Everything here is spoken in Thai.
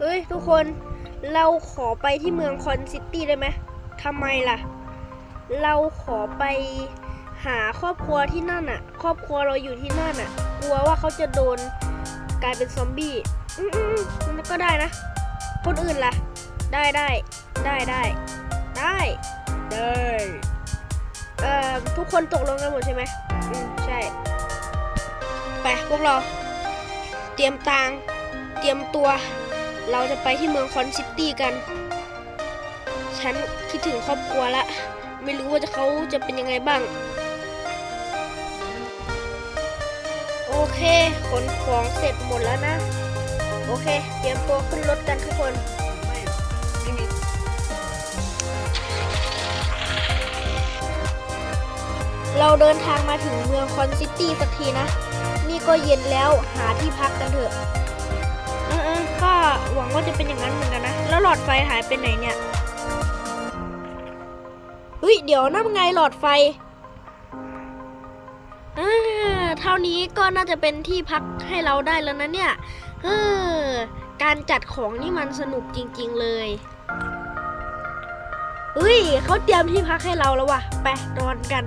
เฮ้ยทุกคนเราขอไปที่เมืองคอนซิตี้ได้ไหมทำไมล่ะ เราขอไปหาครอบครัวที่นั่นอะครอบครัวเราอยู่ที่นั่นอะกลัวว่าเขาจะโดนกลายเป็นซอมบี้อืมก็ได้นะ คนอื่นล่ะ ได้ได้ได้ได้ได้ได้เอ่อทุกคนตกลงกันหมดใช่ไหมอืมใช่ ไปพวกเรา เตรียมตังเตรียมตัว เราจะไปที่เมืองคอนซิตี้กัน ฉันคิดถึงครอบครัวละ ไม่รู้ว่าจะเขาจะเป็นยังไงบ้าง โอเคขนของเสร็จหมดแล้วนะ โอเค เตรียมตัวขึ้นรถกันทุกคนเราเดินทางมาถึงเมืองคอนซิตี้สักทีนะ นี่ก็เย็นแล้วหาที่พักกันเถอะ ก็หวังว่าจะเป็นอย่างนั้นเหมือนกันนะ แล้วหลอดไฟหายไปไหนเนี่ย เฮ้ย เดี๋ยวนั่นไงหลอดไฟอ่าเท่านี้ก็น่าจะเป็นที่พักให้เราได้แล้วนะเนี่ย เออ การจัดของนี่มันสนุกจริง ๆเลยเฮ้ยเขาเตรียมที่พักให้เราแล้วว่ะ ไปนอนกัน